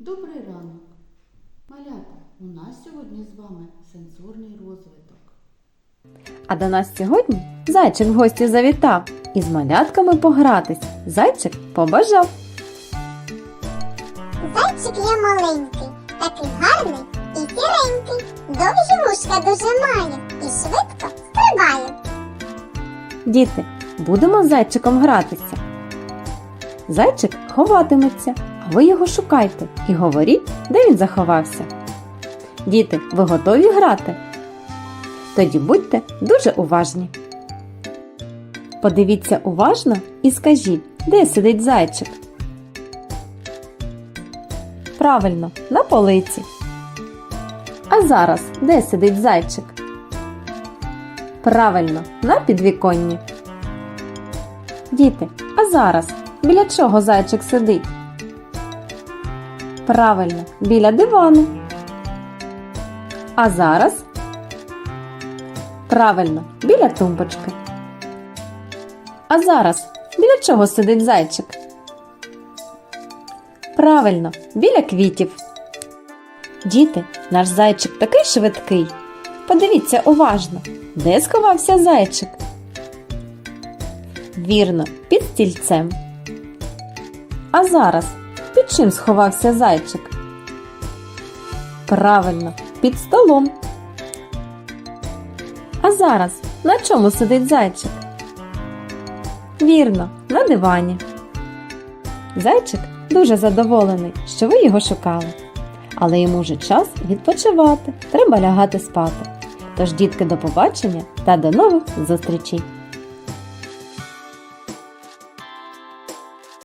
Добрий ранок. Малята, у нас сьогодні з вами сенсорний розвиток. А до нас сьогодні зайчик в гості завітав і з малятками погратись. Зайчик побажав. Зайчик є маленький, такий гарний і сіренький. Довгі вушка дуже має і швидко стрибає. Діти, будемо з зайчиком гратися. Зайчик ховатиметься, ви його шукайте і говоріть, де він заховався. Діти, ви готові грати? Тоді будьте дуже уважні. Подивіться уважно і скажіть, де сидить зайчик. Правильно, на полиці. А зараз де сидить зайчик? Правильно, на підвіконні. Діти, а зараз біля чого зайчик сидить? Правильно, біля дивану. А зараз? Правильно, біля тумбочки. А зараз біля чого сидить зайчик? Правильно, біля квітів. Діти, наш зайчик такий швидкий. Подивіться уважно, де сховався зайчик? Вірно, під стільцем. А зараз чим сховався зайчик? Правильно, під столом. А зараз на чому сидить зайчик? Вірно, на дивані. Зайчик дуже задоволений, що ви його шукали. Але йому вже час відпочивати, треба лягати спати. Тож, дітки, до побачення та до нових зустрічей!